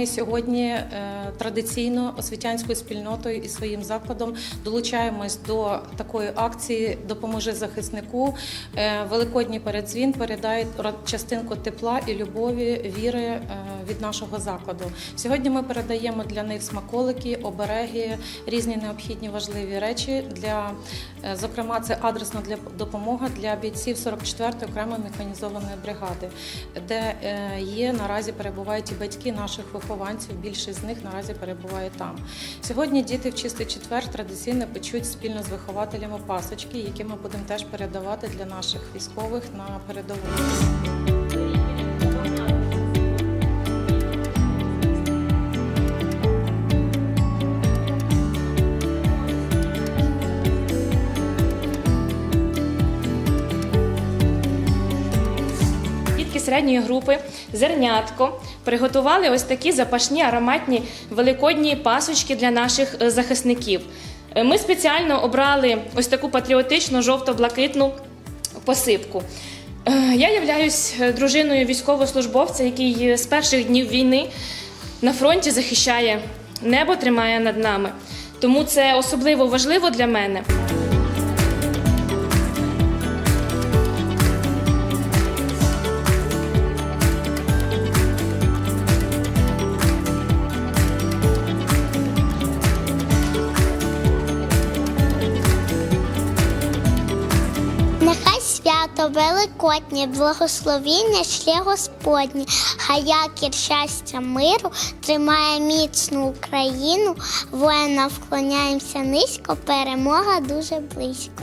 ми сьогодні е, традиційно освітянською спільнотою і своїм закладом долучаємось до такої акції Допоможи захиснику. Е, Великодній передзвін передає частинку тепла і любові, віри е, від нашого закладу. Сьогодні ми передаємо для них смаколики, обереги, різні необхідні важливі речі для, зокрема, це адресна для допомога для бійців 44-ї окремої механізованої бригади, де е, є наразі перебувають і батьки наших вихованців. Більшість з них наразі перебуває там. Сьогодні діти в чистий четвер традиційно печуть спільно з вихователями пасочки, які ми будемо теж передавати для наших військових на передову. Середньої групи зернятко приготували ось такі запашні ароматні великодні пасочки для наших е, захисників. Е, Ми спеціально обрали ось таку патріотичну жовто-блакитну посипку. Е, Я являюсь дружиною військовослужбовця, який з перших днів війни на фронті захищає небо, тримає над нами. Тому це особливо важливо для мене. Свято великоднє, благословіння шлє Господнє, якір щастя миру тримає міцну Україну. воїна вклоняємося низько, перемога дуже близько.